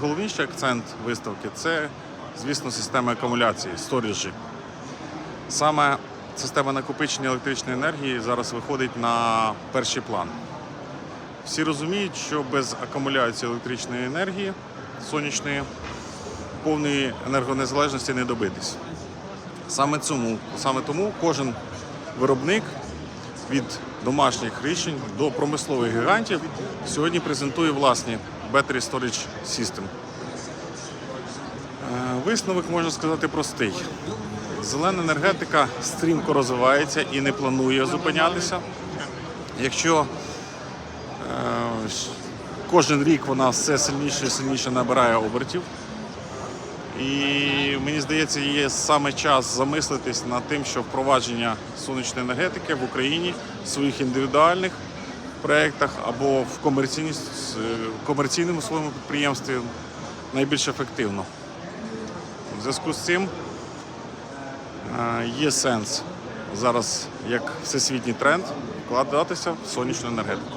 Головніший акцент виставки це, звісно, система акумуляції, сторіжі. Саме система накопичення електричної енергії зараз виходить на перший план. Всі розуміють, що без акумуляції електричної енергії сонячної повної енергонезалежності не добитись. Саме цьому, саме тому кожен виробник від домашніх рішень до промислових гігантів сьогодні презентує власні Battery Storage System. Е, Висновок можна сказати простий. Зелена енергетика стрімко розвивається і не планує зупинятися. Якщо е, кожен рік вона все сильніше і сильніше набирає обертів, і мені здається, є саме час замислитись над тим, що впровадження сонячної енергетики в Україні своїх індивідуальних проєктах або в комерційному своєму підприємстві найбільш ефективно. В зв'язку з цим е, є сенс зараз як всесвітній тренд вкладатися в сонячну енергетику.